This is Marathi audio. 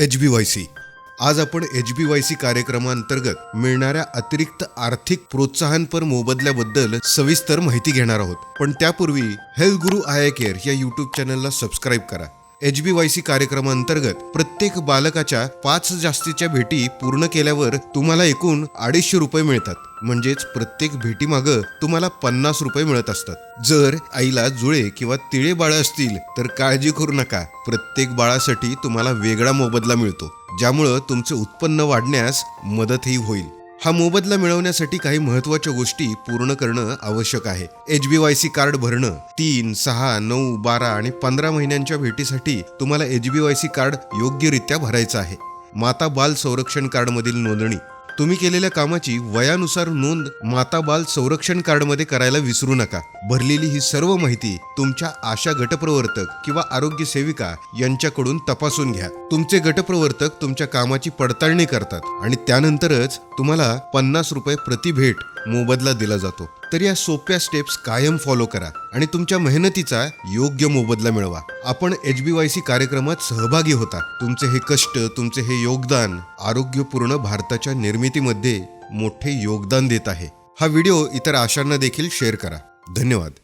H B Y C. आज आपण एच बी वाय सी कार्यक्रमांतर्गत मिळणाऱ्या अतिरिक्त आर्थिक प्रोत्साहनपर मोबदल्याबद्दल सविस्तर माहिती घेणार आहोत. पण त्यापूर्वी हेल्थ गुरु आय केअर या युट्यूब चॅनलला सबस्क्राईब करा. एच बी वाय सी कार्यक्रमांतर्गत प्रत्येक बालकाच्या पाच जास्तीच्या भेटी पूर्ण केल्यावर तुम्हाला एकूण अडीचशे रुपये मिळतात. म्हणजेच प्रत्येक भेटीमागं तुम्हाला पन्नास रुपये मिळत असतात. जर आईला जुळे किंवा तिळे बाळ असतील तर काळजी करू नका. प्रत्येक बाळासाठी तुम्हाला वेगळा मोबदला मिळतो ज्यामुळं तुमचे उत्पन्न वाढण्यास मदतही होईल. हा मोबदला मिळवण्यासाठी काही महत्त्वाच्या गोष्टी पूर्ण करणं आवश्यक आहे. H B Y C card भरणं तीन सहा नऊ बारा आणि पंधरा महिन्यांच्या भेटीसाठी तुम्हाला H B Y C card योग्यरित्या भरायचं आहे. माता बाल संरक्षण कार्डमधील नोंदणी तुम्ही केलेल्या कामाची वयानुसार नोंद माता बाल संरक्षण कार्डमध्ये करायला विसरू नका. भरलेली ही सर्व माहिती तुमच्या आशा गटप्रवर्तक किंवा आरोग्य सेविका यांच्याकडून तपासून घ्या. तुमचे गटप्रवर्तक तुमच्या कामाची पडताळणी करतात आणि त्यानंतरच तुम्हाला पन्नास रुपये प्रति भेट मोबदला दिला जातो. तर या सोप्या स्टेप्स कायम फॉलो करा आणि तुमच्या मेहनतीचा योग्य मोबदला मिळवा. आपण एच बी वाय सी कार्यक्रमात सहभागी होता. तुमचे हे कष्ट तुमचे हे योगदान आरोग्यपूर्ण भारताच्या निर्मितीमध्ये मोठे योगदान देत आहे. हा व्हिडिओ इतर आशांना देखील शेअर करा. धन्यवाद.